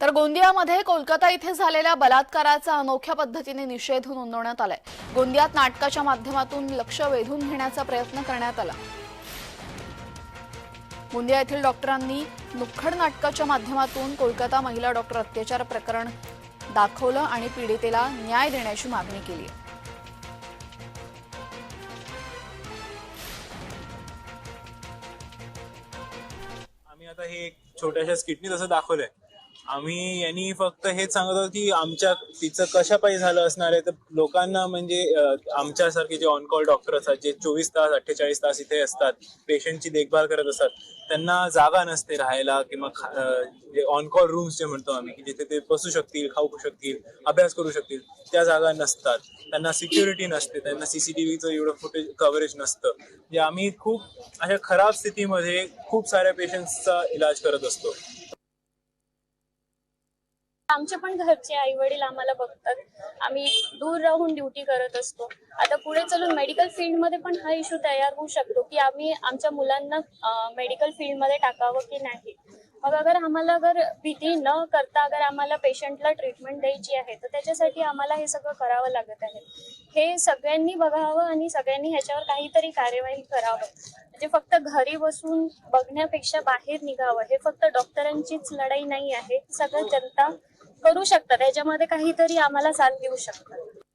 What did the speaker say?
तर गोंदियामध्ये कोलकाता इथे झालेल्या बलात्काराचा अनोख्या पद्धतीने निषेध नोंदवण्यात आलाय. गोंदियात नाटकाच्या माध्यमातून लक्ष वेधून घेण्याचा प्रयत्न करण्यात आला. गोंदिया येथील डॉक्टरांनी नुक्कड नाटकाच्या माध्यमातून कोलकाता महिला डॉक्टर अत्याचार प्रकरण दाखवलं आणि पीडितेला न्याय देण्याची मागणी केली. आहे आम्ही आता हे छोट्याशा स्किटनी तसं दाखवलंय. आम्ही यांनी फक्त हेच सांगत होतो की आमच्या तिचं कशा पाहिजे झालं असणार आहे तर लोकांना म्हणजे आमच्यासारखे जे ऑन कॉल डॉक्टर असतात जे चोवीस तास अठ्ठेचाळीस तास इथे असतात पेशंटची देखभाल करत असतात त्यांना जागा नसते राहायला किंवा जे ऑन कॉल रूम्स जे म्हणतो आम्ही की जिथे ते बसू शकतील खाऊ शकतील अभ्यास करू शकतील त्या जागा नसतात. त्यांना सिक्युरिटी नसते त्यांना सीसीटीव्हीचं एवढं फुटेज कव्हरेज नसतं. जे आम्ही खूप अशा खराब स्थितीमध्ये खूप साऱ्या पेशंट्सचा इलाज करत असतो. आमचे पण घरचे आई वडील आम्हाला बघतात. आम्ही दूर राहून ड्युटी करत असतो. आता पुढे चलून मेडिकल फील्डमध्ये पण हा इश्यू तयार होऊ शकतो की आम्ही आमच्या मुलांना मेडिकल फील्डमध्ये टाकावं की नाही. मग अगर आम्हाला अगर भीती न करता अगर आम्हाला पेशंटला ट्रीटमेंट द्यायची आहे तर त्याच्यासाठी आम्हाला हे सगळं करावं लागत आहे. हे सगळ्यांनी बघावं आणि सगळ्यांनी ह्याच्यावर काहीतरी कार्यवाही करावं. म्हणजे फक्त घरी बसून बघण्यापेक्षा बाहेर निघावं. हे फक्त डॉक्टरांचीच लढाई नाही आहे. सगळं जनता करू शकतात. याच्यामध्ये काहीतरी आम्हाला साथ देऊ शकतात.